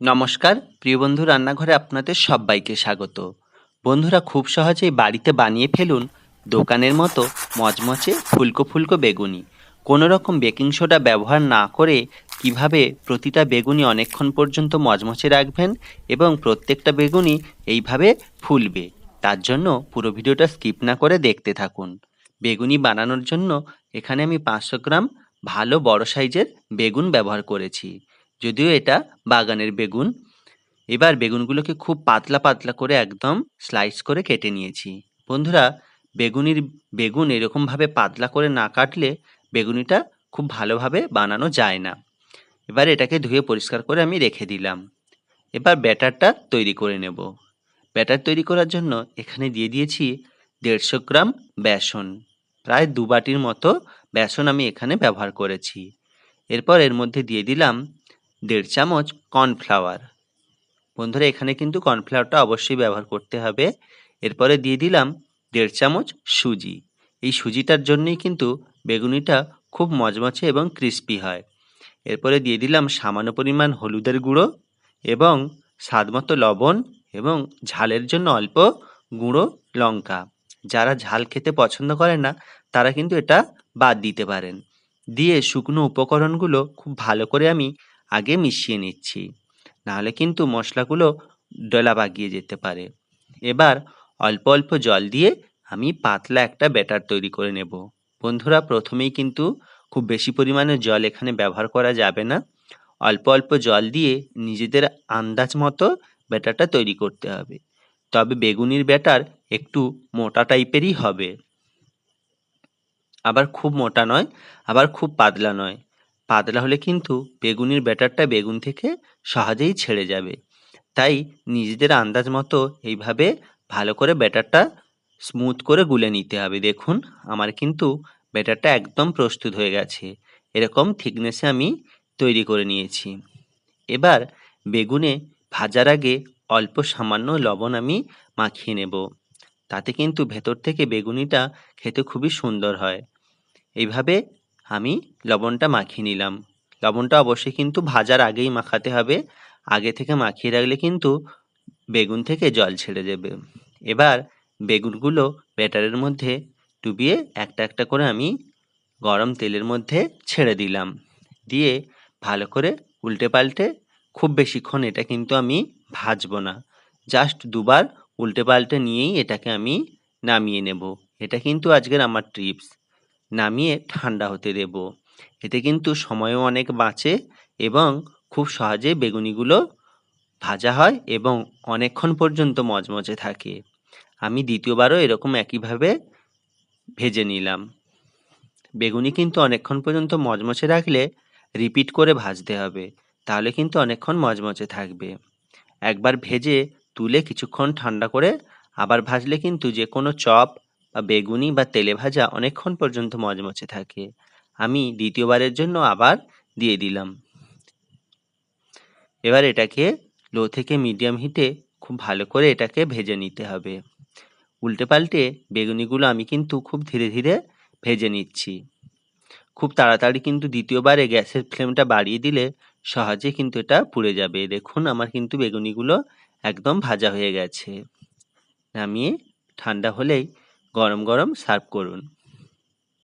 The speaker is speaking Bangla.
নমস্কার, প্রিয় বন্ধু রান্নাঘরে আপনাদের সবাইকে স্বাগত। বন্ধুরা খুব সহজেই বাড়িতে বানিয়ে ফেলুন দোকানের মতো মচমচে ফুলকো ফুলকো বেগুনি। কোনো রকম বেকিং সোডা ব্যবহার না করে কীভাবে প্রতিটা বেগুনি অনেকক্ষণ পর্যন্ত মচমচে রাখবেন এবং প্রত্যেকটা বেগুনি এইভাবে ফুলবে, তার জন্য পুরো ভিডিওটা স্কিপ না করে দেখতে থাকুন। বেগুনি বানানোর জন্য এখানে আমি পাঁচশো গ্রাম ভালো বড় সাইজের বেগুন ব্যবহার করেছি। যদিও এটা বাগানের বেগুন। এবার বেগুনগুলোকে খুব পাতলা পাতলা করে একদম স্লাইস করে কেটে নিয়েছি। বন্ধুরা, বেগুনির বেগুন এরকমভাবে পাতলা করে না কাটলে বেগুনিটা খুব ভালোভাবে বানানো যায় না। এবার এটাকে ধুয়ে পরিষ্কার করে আমি রেখে দিলাম। এবার ব্যাটারটা তৈরি করে নেব। ব্যাটার তৈরি করার জন্য এখানে দিয়ে দিয়েছি দেড়শো গ্রাম বেসন। প্রায় দু বাটির মতো বেসন আমি এখানে ব্যবহার করেছি। এরপর এর মধ্যে দিয়ে দিলাম দেড় চামচ কর্নফ্লাওয়ার। বন্ধুরা, এখানে কিন্তু কর্নফ্লাওয়ারটা অবশ্যই ব্যবহার করতে হবে। এরপরে দিয়ে দিলাম দেড় চামচ সুজি। এই সুজিটার জন্যই কিন্তু বেগুনিটা খুব মচমচে এবং ক্রিস্পি হয়। এরপরে দিয়ে দিলাম সামান্য পরিমাণ হলুদের গুঁড়ো এবং স্বাদমতো লবণ এবং ঝালের জন্য অল্প গুঁড়ো লঙ্কা। যারা ঝাল খেতে পছন্দ করেন না, তারা কিন্তু এটা বাদ দিতে পারেন। দিয়ে শুকনো উপকরণগুলো খুব ভালো করে আমি আগে মিশিয়ে নিচ্ছি। নাহলে কিন্তু মশলাগুলো ডলা বাগিয়ে যেতে পারে। এবার অল্প অল্প জল দিয়ে আমি পাতলা একটা ব্যাটার তৈরি করে নেব। বন্ধুরা, প্রথমেই কিন্তু খুব বেশি পরিমাণে জল এখানে ব্যবহার করা যাবে না। অল্প অল্প জল দিয়ে নিজেদের আন্দাজ মতো ব্যাটারটা তৈরি করতে হবে। তবে বেগুনির ব্যাটার একটু মোটা টাইপেরই হবে। আবার খুব মোটা নয়, আবার খুব পাতলা নয়। পাতলা হলে কিন্তু বেগুনির ব্যাটারটা বেগুন থেকে সহজেই ছেড়ে যাবে। তাই নিজেদের আন্দাজ মতো এইভাবে ভালো করে ব্যাটারটা স্মুথ করে গুলে নিতে হবে। দেখুন, আমার কিন্তু ব্যাটারটা একদম প্রস্তুত হয়ে গেছে। এরকম থিকনেসে আমি তৈরি করে নিয়েছি। এবার বেগুনে ভাজার আগে অল্প সামান্য লবণ আমি মাখিয়ে নেব। তাতে কিন্তু ভেতর থেকে বেগুনিটা খেতে খুবই সুন্দর হয়। এইভাবে আমি লবণটা মাখিয়ে নিলাম। লবণটা অবশ্যই কিন্তু ভাজার আগেই মাখাতে হবে। আগে থেকে মাখিয়ে রাখলে কিন্তু বেগুন থেকে জল ছেড়ে যাবে এবার বেগুনগুলো ব্যাটারের মধ্যে ডুবিয়ে একটা একটা করে আমি গরম তেলের মধ্যে ছেড়ে দিলাম। দিয়ে ভালো করে উল্টে পাল্টে খুব বেশিক্ষণ এটা কিন্তু আমি ভাজবো না। জাস্ট দুবার উল্টে পাল্টে নিয়েই এটাকে আমি নামিয়ে নেব। এটা কিন্তু আজকের আমার ট্রিপস। নামিয়ে ঠান্ডা হতে দেব। এতে কিন্তু সময়ও অনেক বাঁচে এবং খুব সহজে বেগুনিগুলো ভাজা হয় এবং অনেকক্ষণ পর্যন্ত মচমচে থাকে। আমি দ্বিতীয়বারও এরকম একইভাবে ভেজে নিলাম। বেগুনি কিন্তু অনেকক্ষণ পর্যন্ত মচমচে রাখলে রিপিট করে ভাজতে হবে, তাহলে কিন্তু অনেকক্ষণ মচমচে থাকবে। একবার ভেজে তুলে কিছুক্ষণ ঠান্ডা করে আবার ভাজলে কিন্তু যে কোনো চপ বেগুনি বা তেলে ভাজা অনেকক্ষণ পর্যন্ত মচমচে থাকে। আমি দ্বিতীয়বারের জন্য আবার দিয়ে দিলাম। এবার এটাকে লো থেকে মিডিয়াম হিটে খুব ভালো করে এটাকে ভেজে নিতে হবে। উল্টে পাল্টে বেগুনিগুলো আমি কিন্তু খুব ধীরে ধীরে ভেজে নিচ্ছি। খুব তাড়াতাড়ি কিন্তু দ্বিতীয়বারে গ্যাসের ফ্লেমটা বাড়িয়ে দিলে সহজে কিন্তু এটা পুড়ে যাবে। দেখুন, আমার কিন্তু বেগুনিগুলো একদম ভাজা হয়ে গেছে। নামিয়ে ঠান্ডা হলেই গরম গরম সার্ভ করুন।